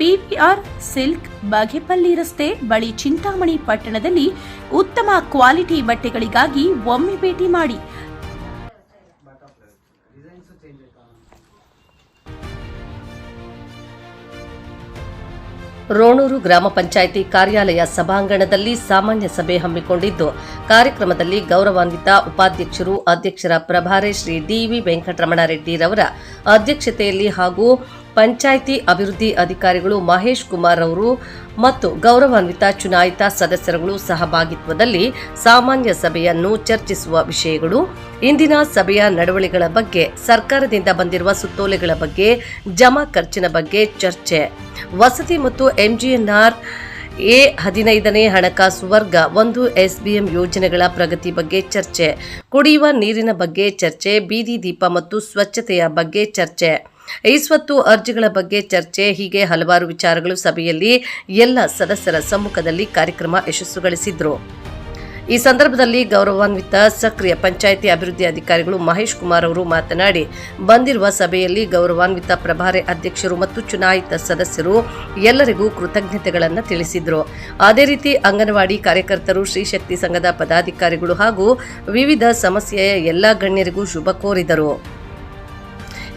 PVR silk Bagepalli ರಸ್ತೆ ಬಳಿ ಚಿಂತಾಮಣಿ ಪಟ್ಟಣದಲ್ಲಿ ಉತ್ತಮ ಕ್ವಾಲಿಟಿ ಬಟ್ಟೆಗಳಿಗಾಗಿ ಒಮ್ಮೆ ಭೇಟಿ ಮಾಡಿ. ರೋಣೂರು ಗ್ರಾಮ ಪಂಚಾಯಿತಿ ಕಾರ್ಯಾಲಯ ಸಭಾಂಗಣದಲ್ಲಿ ಸಾಮಾನ್ಯ ಸಭೆ ಹಮ್ಮಿಕೊಂಡಿದ್ದು, ಕಾರ್ಯಕ್ರಮದಲ್ಲಿ ಗೌರವಾನ್ವಿತ ಉಪಾಧ್ಯಕ್ಷರು, ಅಧ್ಯಕ್ಷರ ಪ್ರಭಾರಿ ಶ್ರೀ ಡಿವಿ ವೆಂಕಟರಮಣರೆಡ್ಡಿರವರ ಅಧ್ಯಕ್ಷತೆಯಲ್ಲಿ ಹಾಗೂ ಪಂಚಾಯಿತಿ ಅಭಿವೃದ್ಧಿ ಅಧಿಕಾರಿಗಳು ಮಹೇಶ್ ಕುಮಾರ್ ಅವರು ಮತ್ತು ಗೌರವಾನ್ವಿತ ಚುನಾಯಿತ ಸದಸ್ಯರುಗಳು ಸಹಭಾಗಿತ್ವದಲ್ಲಿ ಸಾಮಾನ್ಯ ಸಭೆಯನ್ನು ಚರ್ಚಿಸುವ ವಿಷಯಗಳು, ಇಂದಿನ ಸಭೆಯ ನಡವಳಿಗಳ ಬಗ್ಗೆ, ಸರ್ಕಾರದಿಂದ ಬಂದಿರುವ ಸುತ್ತೋಲೆಗಳ ಬಗ್ಗೆ, ಜಮಾ ಖರ್ಚಿನ ಬಗ್ಗೆ ಚರ್ಚೆ. ವಸತಿ ಮತ್ತು ಎಂಜಿಎನ್ಆರ್ ಎ ಹದಿನೈದನೇ ಹಣಕಾಸು ವರ್ಗ ಒಂದು ಎಸ್ಬಿಎಂ ಯೋಜನೆಗಳ ಪ್ರಗತಿ ಬಗ್ಗೆ ಚರ್ಚೆ. ಕುಡಿಯುವ ನೀರಿನ ಬಗ್ಗೆ ಚರ್ಚೆ, ಬೀದಿ ದೀಪ ಮತ್ತು ಸ್ವಚ್ಛತೆಯ ಬಗ್ಗೆ ಚರ್ಚೆ. ಐಸ್ವತ್ತು ಅರ್ಜಿಗಳ ಬಗ್ಗೆ ಚರ್ಚೆ, ಹೀಗೆ ಹಲವಾರು ವಿಚಾರಗಳು ಸಭೆಯಲ್ಲಿ ಎಲ್ಲ ಸದಸ್ಯರ ಸಮ್ಮುಖದಲ್ಲಿ ಕಾರ್ಯಕ್ರಮ ಯಶಸ್ಸುಗಳಿಸಿದ್ರು. ಈ ಸಂದರ್ಭದಲ್ಲಿ ಗೌರವಾನ್ವಿತ ಸಕ್ರಿಯ ಪಂಚಾಯಿತಿ ಅಭಿವೃದ್ಧಿ ಅಧಿಕಾರಿಗಳು ಮಹೇಶ್ ಕುಮಾರ್ ಅವರು ಮಾತನಾಡಿ, ಬಂದಿರುವ ಸಭೆಯಲ್ಲಿ ಗೌರವಾನ್ವಿತ ಪ್ರಭಾರಿ ಅಧ್ಯಕ್ಷರು ಮತ್ತು ಚುನಾಯಿತ ಸದಸ್ಯರು ಎಲ್ಲರಿಗೂ ಕೃತಜ್ಞತೆಗಳನ್ನು ತಿಳಿಸಿದರು. ಅದೇ ರೀತಿ ಅಂಗನವಾಡಿ ಕಾರ್ಯಕರ್ತರು ಶ್ರೀಶಕ್ತಿ ಸಂಘದ ಪದಾಧಿಕಾರಿಗಳು ಹಾಗೂ ವಿವಿಧ ಸಮಸ್ಯೆಯ ಎಲ್ಲ ಗಣ್ಯರಿಗೂ ಶುಭ ಕೋರಿದರು.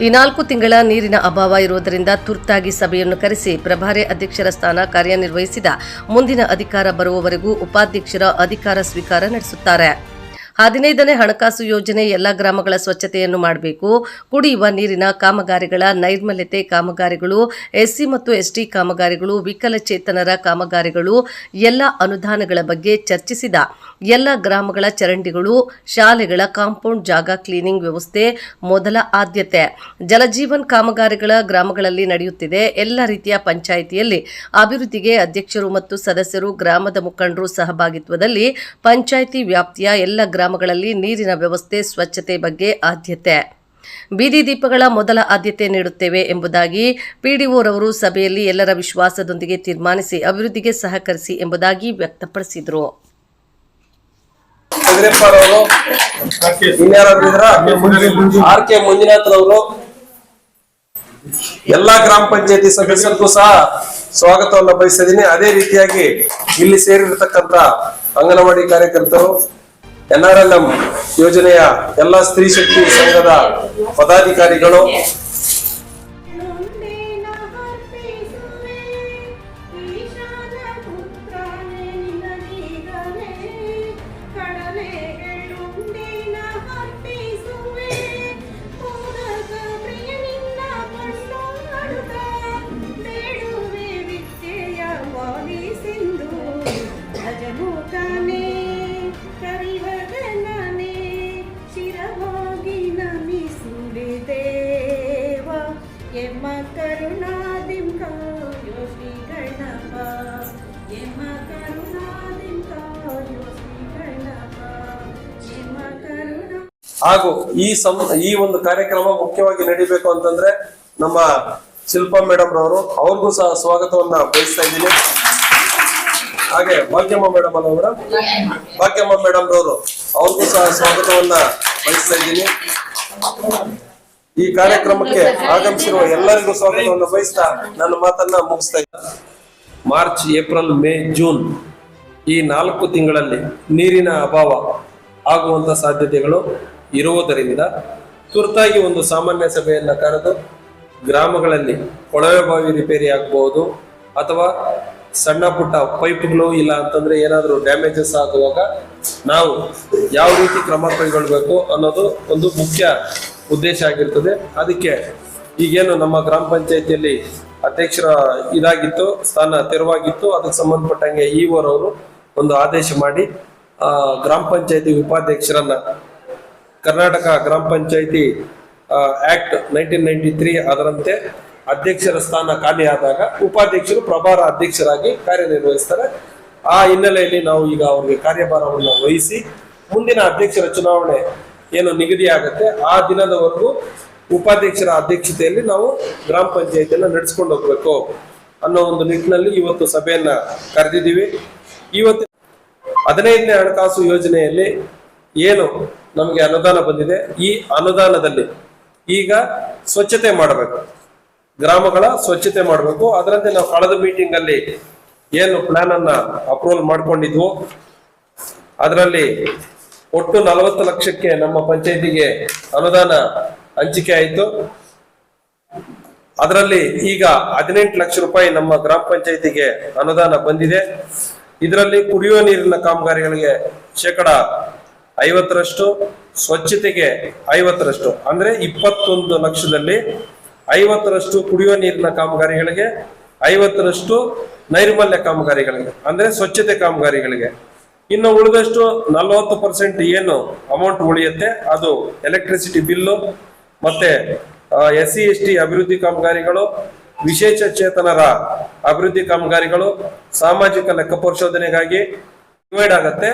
ಈ ನಾಲ್ಕು ತಿಂಗಳ ನೀರಿನ ಅಭಾವ ಇರುವುದರಿಂದ ತುರ್ತಾಗಿ ಸಭೆಯನ್ನು ಕರೆಸಿ ಪ್ರಭಾರಿ ಅಧ್ಯಕ್ಷರ ಸ್ಥಾನ ಕಾರ್ಯನಿರ್ವಹಿಸಿದ ಮುಂದಿನ ಅಧಿಕಾರ ಬರುವವರೆಗೂ ಉಪಾಧ್ಯಕ್ಷರ ಅಧಿಕಾರ ಸ್ವೀಕಾರ ನಡೆಸುತ್ತಾರೆ. ಹದಿನೈದನೇ ಹಣಕಾಸು ಯೋಜನೆ ಎಲ್ಲ ಗ್ರಾಮಗಳ ಸ್ವಚ್ಛತೆಯನ್ನು ಮಾಡಬೇಕು. ಕುಡಿಯುವ ನೀರಿನ ಕಾಮಗಾರಿಗಳ ನೈರ್ಮಲ್ಯತೆ ಕಾಮಗಾರಿಗಳು, ಎಸ್ಸಿ ಮತ್ತು ಎಸ್ಟಿ ಕಾಮಗಾರಿಗಳು, ವಿಕಲಚೇತನರ ಕಾಮಗಾರಿಗಳು, ಎಲ್ಲ ಅನುದಾನಗಳ ಬಗ್ಗೆ ಚರ್ಚಿಸಿದ ಎಲ್ಲ ಗ್ರಾಮಗಳ ಚರಂಡಿಗಳು, ಶಾಲೆಗಳ ಕಾಂಪೌಂಡ್ ಜಾಗ ಕ್ಲೀನಿಂಗ್ ವ್ಯವಸ್ಥೆ ಮೊದಲ ಆದ್ಯತೆ. ಜಲಜೀವನ್ ಕಾಮಗಾರಿಗಳ ಗ್ರಾಮಗಳಲ್ಲಿ ನಡೆಯುತ್ತಿದೆ. ಎಲ್ಲ ರೀತಿಯ ಪಂಚಾಯಿತಿಯಲ್ಲಿ ಅಭಿವೃದ್ಧಿಗೆ ಅಧ್ಯಕ್ಷರು ಮತ್ತು ಸದಸ್ಯರು, ಗ್ರಾಮದ ಮುಖಂಡರು ಸಹಭಾಗಿತ್ವದಲ್ಲಿ ಪಂಚಾಯಿತಿ ವ್ಯಾಪ್ತಿಯ ಎಲ್ಲ ಗ್ರಾಮಗಳಲ್ಲಿ ನೀರಿನ ವ್ಯವಸ್ಥೆ ಸ್ವಚ್ಛತೆ ಬಗ್ಗೆ ಆದ್ಯತೆ. ಬೀದಿ ದೀಪಗಳ ಮೊದಲ ಆದ್ಯತೆ ನೀಡುತ್ತೇವೆ ಎಂಬುದಾಗಿ ಪಿಡಿಒರವರು ಸಭೆಯಲ್ಲಿ ಎಲ್ಲರ ವಿಶ್ವಾಸದೊಂದಿಗೆ ತೀರ್ಮಾನಿಸಿ ಅಭಿವೃದ್ಧಿಗೆ ಸಹಕರಿಸಿ ಎಂಬುದಾಗಿ ವ್ಯಕ್ತಪಡಿಸಿದರು. ಇದ್ರ ಆರ್ ಕೆ ಮಂಜುನಾಥ್ರವರು. ಎಲ್ಲಾ ಗ್ರಾಮ ಪಂಚಾಯತಿ ಸದಸ್ಯರಿಗೂ ಸಹ ಸ್ವಾಗತವನ್ನ ಬಯಸಿದ್ದೀನಿ ಅದೇ ರೀತಿಯಾಗಿ ಇಲ್ಲಿ ಸೇರಿರತಕ್ಕಂತ ಅಂಗನವಾಡಿ ಕಾರ್ಯಕರ್ತರು, ಎನ್ ಆರ್ ಎಲ್ ಎಂ ಯೋಜನೆಯ ಎಲ್ಲಾ ಸ್ತ್ರೀ ಶಕ್ತಿ ಸಂಘದ ಪದಾಧಿಕಾರಿಗಳು ಎಮ್ಮ ಕರುಣಾದಿಂ ಕಾಯೋ ಶ್ರೀ ಗಣಪ ಎಮ್ಮ ಕರುಣಾದಿಂಕ ಗಣಪ ಎಮ್ಮ ಕರುಣಾ ಹಾಗೂ ಈ ಸಂ, ಈ ಒಂದು ಕಾರ್ಯಕ್ರಮ ಮುಖ್ಯವಾಗಿ ನಡಿಬೇಕು ಅಂತಂದ್ರೆ ನಮ್ಮ ಶಿಲ್ಪಾ ಮೇಡಮ್ ರವರು, ಅವ್ರಿಗೂ ಸಹ ಸ್ವಾಗತವನ್ನ ಬಯಸ್ತಾ ಇದ್ದೀನಿ. ಹಾಗೆ ಭಾಗ್ಯಮ್ಮ ಮೇಡಮ್ ಅಲ್ಲ ಮೇಡಮ್? ಭಾಗ್ಯಮ್ಮ ಮೇಡಮ್ ರವರು, ಅವ್ರಿಗೂ ಸಹ ಸ್ವಾಗತವನ್ನ ಬಯಸ್ತಾ ಇದ್ದೀನಿ. ಈ ಕಾರ್ಯಕ್ರಮಕ್ಕೆ ಆಗಮಿಸಿರುವ ಎಲ್ಲರಿಗೂ ಸ್ವಾಗತವನ್ನು ಬಯಸ್ತಾ ನನ್ನ ಮಾತನ್ನ ಮುಗಿಸ್ತಾ ಇದ್ದ ಮಾರ್ಚ್, ಏಪ್ರಿಲ್, ಮೇ, ಜೂನ್ ಈ ನಾಲ್ಕು ತಿಂಗಳಲ್ಲಿ ನೀರಿನ ಅಭಾವ ಆಗುವಂತ ಸಾಧ್ಯತೆಗಳು ಇರುವುದರಿಂದ ತುರ್ತಾಗಿ ಒಂದು ಸಾಮಾನ್ಯ ಸಭೆಯನ್ನ ಕರೆದು ಗ್ರಾಮಗಳಲ್ಲಿ ಕೊಳವೆ ಬಾವಿ ರಿಪೇರಿ ಆಗಬಹುದು ಅಥವಾ ಸಣ್ಣ ಪುಟ್ಟ ಪೈಪ್ಗಳು ಇಲ್ಲ ಅಂತಂದ್ರೆ ಏನಾದರೂ ಡ್ಯಾಮೇಜಸ್ ಆಗುವಾಗ ನಾವು ಯಾವ ರೀತಿ ಕ್ರಮ ಕೈಗೊಳ್ಬೇಕು ಅನ್ನೋದು ಒಂದು ಮುಖ್ಯ ಉದ್ದೇಶ ಆಗಿರ್ತದೆ. ಅದಕ್ಕೆ ಈಗೇನು ನಮ್ಮ ಗ್ರಾಮ ಪಂಚಾಯತಿಯಲ್ಲಿ ಅಧ್ಯಕ್ಷರ ಇದಾಗಿತ್ತು ಸ್ಥಾನ ತೆರವಾಗಿತ್ತು. ಅದಕ್ಕೆ ಸಂಬಂಧಪಟ್ಟಂಗೆ ಈವರವರು ಒಂದು ಆದೇಶ ಮಾಡಿ ಆ, ಗ್ರಾಮ ಪಂಚಾಯತಿ ಉಪಾಧ್ಯಕ್ಷರನ್ನ ಕರ್ನಾಟಕ ಗ್ರಾಮ ಪಂಚಾಯತಿ ಆಕ್ಟ್ ನೈನ್ಟೀನ್ ನೈನ್ಟಿ ತ್ರೀ ಅದರಂತೆ ಅಧ್ಯಕ್ಷರ ಸ್ಥಾನ ಖಾಲಿ ಆದಾಗ ಉಪಾಧ್ಯಕ್ಷರು ಪ್ರಭಾರ ಅಧ್ಯಕ್ಷರಾಗಿ ಕಾರ್ಯನಿರ್ವಹಿಸ್ತಾರೆ. ಆ ಹಿನ್ನೆಲೆಯಲ್ಲಿ ನಾವು ಈಗ ಅವ್ರಿಗೆ ಕಾರ್ಯಭಾರವನ್ನು ವಹಿಸಿ ಮುಂದಿನ ಅಧ್ಯಕ್ಷರ ಚುನಾವಣೆ ಏನು ನಿಗದಿ ಆಗುತ್ತೆ, ಆ ದಿನದವರೆಗೂ ಉಪಾಧ್ಯಕ್ಷರ ಅಧ್ಯಕ್ಷತೆಯಲ್ಲಿ ನಾವು ಗ್ರಾಮ ಪಂಚಾಯತಿಯನ್ನು ನಡೆಸ್ಕೊಂಡು ಹೋಗ್ಬೇಕು ಅನ್ನೋ ಒಂದು ನಿಟ್ಟಿನಲ್ಲಿ ಇವತ್ತು ಸಭೆಯನ್ನ ಕರೆದಿದ್ದೀವಿ. ಇವತ್ತು ಹದಿನೈದನೇ ಹಣಕಾಸು ಯೋಜನೆಯಲ್ಲಿ ಏನು ನಮಗೆ ಅನುದಾನ ಬಂದಿದೆ, ಈ ಅನುದಾನದಲ್ಲಿ ಈಗ ಸ್ವಚ್ಛತೆ ಮಾಡಬೇಕು. ಗ್ರಾಮಗಳ ಸ್ವಚ್ಛತೆ ಮಾಡಬೇಕು. ಅದರಂತೆ ನಾವು ಕಳೆದ ಮೀಟಿಂಗ್ ಅಲ್ಲಿ ಏನು ಪ್ಲಾನ್ ಅನ್ನ ಅಪ್ರೂವಲ್ ಮಾಡ್ಕೊಂಡಿದ್ವು. ಅದರಲ್ಲಿ ಒಟ್ಟು ನಲವತ್ತು ಲಕ್ಷಕ್ಕೆ ನಮ್ಮ ಪಂಚಾಯತಿಗೆ ಅನುದಾನ ಹಂಚಿಕೆ ಆಯಿತು. ಅದರಲ್ಲಿ ಈಗ ಹದಿನೆಂಟು ಲಕ್ಷ ರೂಪಾಯಿ ನಮ್ಮ ಗ್ರಾಮ ಪಂಚಾಯತಿಗೆ ಅನುದಾನ ಬಂದಿದೆ. ಇದರಲ್ಲಿ ಕುಡಿಯುವ ನೀರಿನ ಕಾಮಗಾರಿಗಳಿಗೆ ಶೇಕಡ ಐವತ್ತರಷ್ಟು, ಸ್ವಚ್ಛತೆಗೆ ಐವತ್ತರಷ್ಟು, ಅಂದ್ರೆ ಇಪ್ಪತ್ತೊಂದು ಲಕ್ಷದಲ್ಲಿ ಐವತ್ತರಷ್ಟು ಕುಡಿಯುವ ನೀರಿನ ಕಾಮಗಾರಿಗಳಿಗೆ ಐವತ್ತರಷ್ಟು ನೈರ್ಮಲ್ಯ ಕಾಮಗಾರಿಗಳಿಗೆ, ಅಂದ್ರೆ ಸ್ವಚ್ಛತೆ ಕಾಮಗಾರಿಗಳಿಗೆ. ಇನ್ನು ಉಳಿದಷ್ಟು ನಲವತ್ತು ಪರ್ಸೆಂಟ್ ಏನು ಅಮೌಂಟ್ ಉಳಿಯುತ್ತೆ, ಅದು ಎಲೆಕ್ಟ್ರಿಸಿಟಿ ಬಿಲ್ಲು ಮತ್ತೆ ಎಸ್ ಸಿ ಎಸ್ ಟಿ ಅಭಿವೃದ್ಧಿ ಕಾಮಗಾರಿಗಳು, ವಿಶೇಷ ಚೇತನರ ಅಭಿವೃದ್ಧಿ ಕಾಮಗಾರಿಗಳು, ಸಾಮಾಜಿಕ ಲೆಕ್ಕ ಪರಿಶೋಧನೆಗಾಗಿ ಡಿವೈಡ್ ಆಗತ್ತೆ.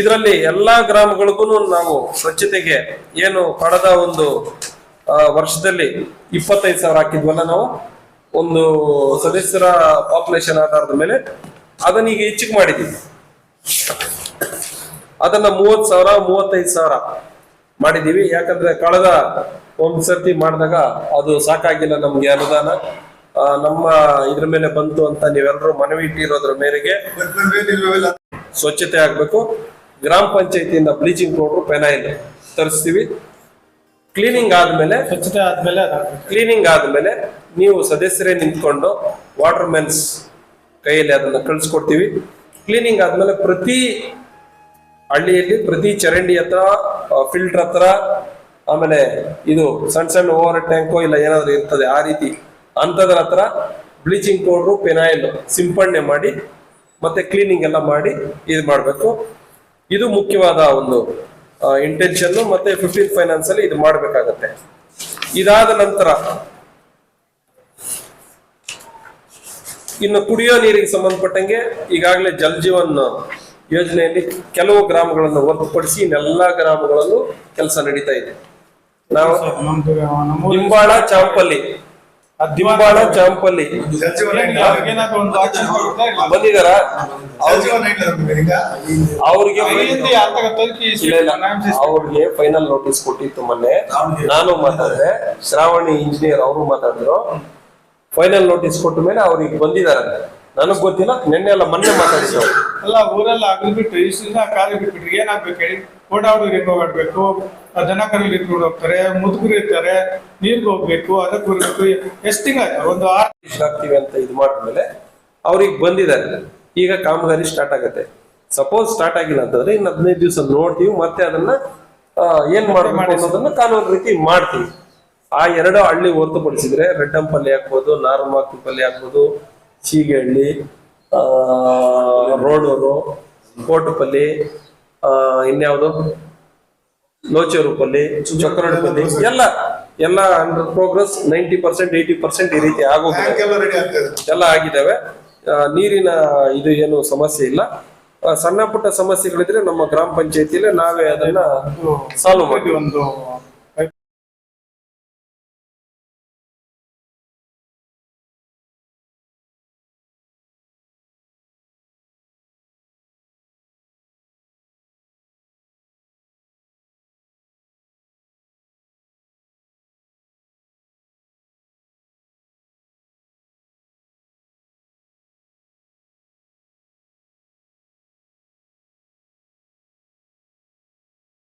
ಇದರಲ್ಲಿ ಎಲ್ಲಾ ಗ್ರಾಮಗಳಿಗೂ ನಾವು ಸ್ವಚ್ಛತೆಗೆ ಏನು ಕಳೆದ ಒಂದು ವರ್ಷದಲ್ಲಿ ಇಪ್ಪತ್ತೈದು ಸಾವಿರ ಹಾಕಿದ್ವಲ್ಲ ನಾವು? ಒಂದು ಸದಸ್ಯರ ಪಾಪ್ಯುಲೇಷನ್ ಆಧಾರದ ಮೇಲೆ ಅದನ್ನ ಈಗ ಹೆಚ್ಚಿಗೆ ಮಾಡಿದ್ದೀವಿ. ಅದನ್ನ ಮೂವತ್ ಸಾವಿರ, ಮೂವತ್ತೈದು ಸಾವಿರ ಮಾಡಿದೀವಿ ಯಾಕಂದ್ರೆ ಕಳೆದ ಒಂದ್ ಸರ್ತಿ ಮಾಡಿದಾಗ ಅದು ಸಾಕಾಗಿಲ್ಲ ನಮ್ಗೆ ಅನುದಾನ. ನಮ್ಮ ಇದ್ರ ಮೇಲೆ ಬಂತು ಅಂತ ನೀವೆಲ್ಲರೂ ಮನವಿ ಇಟ್ಟಿರೋದ್ರ ಮೇರೆಗೆ ಸ್ವಚ್ಛತೆ ಆಗ್ಬೇಕು. ಗ್ರಾಮ ಪಂಚಾಯತಿಯಿಂದ ಬ್ಲೀಚಿಂಗ್ ಪೌಡರ್ ಪೆನಾಯಿಲ್ ತರಿಸ್ತೀವಿ. ಕ್ಲೀನಿಂಗ್ ಆದ್ಮೇಲೆ ಸ್ವಚ್ಛತೆ ಆದ್ಮೇಲೆ. ಕ್ಲೀನಿಂಗ್ ಆದ್ಮೇಲೆ ನೀವು ಸದಸ್ಯರೇ ನಿಂತ್ಕೊಂಡು ವಾಟರ್ ಮೆನ್ಸ್ ಕೈಯಲ್ಲಿ ಅದನ್ನ ಕಳಿಸ್ಕೊಡ್ತೀವಿ ಕ್ಲೀನಿಂಗ್ ಆದ್ಮೇಲೆ ಪ್ರತಿ ಹಳ್ಳಿಯಲ್ಲಿ ಪ್ರತಿ ಚರಂಡಿ ಹತ್ರ ಫಿಲ್ಟರ್ ಹತ್ರ ಆಮೇಲೆ ಇದು ಸಣ್ಣ ಸಣ್ಣ ಓವರ್ ಟ್ಯಾಂಕೋ ಇಲ್ಲ ಏನಾದ್ರು ಇರ್ತದೆ ಆ ರೀತಿ ಅಂಥದ್ರ ಹತ್ರ ಬ್ಲೀಚಿಂಗ್ ಪೌಡ್ರು ಪೆನಾಯಿಲ್ ಸಿಂಪಡಣೆ ಮಾಡಿ ಮತ್ತೆ ಕ್ಲೀನಿಂಗ್ ಎಲ್ಲ ಮಾಡಿ ಇದು ಮಾಡಬೇಕು ಇದು ಮುಖ್ಯವಾದ ಒಂದು ಇಂಟೆನ್ಷನ್ ಮತ್ತೆ ಫಿಫ್ಟೀನ್ ಫೈನಾನ್ಸ್ ಅಲ್ಲಿ ಇದು ಮಾಡಬೇಕಾಗತ್ತೆ. ಇದಾದ ನಂತರ ಇನ್ನು ಕುಡಿಯೋ ನೀರಿಗೆ ಸಂಬಂಧಪಟ್ಟಂಗೆ ಈಗಾಗಲೇ ಜಲ್ ಜೀವನ್ ಯೋಜನೆಯಲ್ಲಿ ಕೆಲವು ಗ್ರಾಮಗಳನ್ನು ಹೊರತುಪಡಿಸಿ ಇನ್ನೆಲ್ಲ ಗ್ರಾಮಗಳಲ್ಲೂ ಕೆಲಸ ನಡೀತಾ ಇದೆ. ನಾವು ನಿಂಬಾಳ ಚಾಂಪಲ್ಲಿ ದಿಂಬಾಳ ಚಾಂಪಲ್ಲಿ. ಬಂದಿದಾರ? ಅವ್ರಿಗೆ ಅವ್ರಿಗೆ ಫೈನಲ್ ನೋಟಿಸ್ ಕೊಟ್ಟಿತ್ತು ಮೊನ್ನೆ. ನಾನು ಮಾತಾಡಿದೆ. ಶ್ರಾವಣಿ ಇಂಜಿನಿಯರ್ ಅವರು ಮಾತಾಡಿದ್ರು. ಫೈನಲ್ ನೋಟಿಸ್ ಕೊಟ್ಟ ಮೇಲೆ ಅವ್ರಿಗೆ ಬಂದಿದ್ದಾರೆ ನನಗ್ ಗೊತ್ತಿಲ್ಲ ನಿನ್ನೆ ಎಲ್ಲ ಮೊನ್ನೆ ಮಾತಾಡಿದ್ರು. ಅಲ್ಲ ಊರೆಲ್ಲ ಅಗಲ್ ಬಿಟ್ಟು ಇಷ್ಟಿಂದ ಕಾರ್ಯ ಬಿಟ್ಬಿಟ್ರಿ. ಏನಾಗ್ಬೇಕು ಹೇಳಿ? ಓಡಾಡೋರು ಹೋಗಾಡ್ಬೇಕು. ಜನಕರಲ್ಲಿ ದನ ಇಟ್ಕೊಂಡು ಹೋಗ್ತಾರೆ ಮುದುಕರು ಇರ್ತಾರೆ. ನೀರ್ಗೆ ಹೋಗ್ಬೇಕು ಅದಕ್ಕೆ ಬರ್ಬೇಕು ಎಷ್ಟ್ ತಿಂಗಳಾಯ್ತು? ಒಂದು ಆರ್ ಆಗ್ತೀವಿ ಅಂತ ಇದು ಮಾಡಿದ್ಮೇಲೆ ಅವ್ರಿಗೆ ಬಂದಿದ್ದಾರೆ. ಈಗ ಕಾಮಗಾರಿ ಸ್ಟಾರ್ಟ್ ಆಗತ್ತೆ. ಸಪೋಸ್ ಸ್ಟಾರ್ಟ್ ಆಗಿಲ್ಲ ಅಂತಂದ್ರೆ ಇನ್ನು ಹದಿನೈದು ದಿವಸ ನೋಡ್ತೀವಿ ಮತ್ತೆ ಅದನ್ನ ಏನ್ ಮಾಡ್ಬೇಕು ಅನ್ನೋದನ್ನ ಕಾನೂನು ರೀತಿ ಮಾಡ್ತೀವಿ. ಆ ಎರಡು ಹಳ್ಳಿ ಹೊರತುಪಡಿಸಿದ್ರೆ ರೆಡ್ಡಂಪಲ್ಲಿ ಹಾಕ್ಬೋದು ನಾರಮಾಕ್ಪಲ್ಲಿ ಹಾಕ್ಬೋದು ಚೀಗಹಳ್ಳಿ ಆ ರೋಡೂರು ಕೋಟುಪಲ್ಲಿ ಪಲ್ಲಿ ಇನ್ಯಾವುದು ಲೋಚೂರುಪಲ್ಲಿ ಪಲ್ಲಿ ಎಲ್ಲ ಎಲ್ಲ under progress ninety percent eighty percent ಈ ರೀತಿ ಆಗೋಗಿದೆ. ಎಲ್ಲ ಆಗಿದ್ದಾವೆ. ನೀರಿನ ಇದು ಏನು ಸಮಸ್ಯೆ ಇಲ್ಲ. ಸಣ್ಣ ಪುಟ್ಟ ಸಮಸ್ಯೆಗಳಿದ್ರೆ ನಮ್ಮ ಗ್ರಾಮ ಪಂಚಾಯತಿಯಲ್ಲಿ ನಾವೇ ಅದನ್ನ ಸಾಲ್ವ್ ಮಾಡಿ ಒಂದು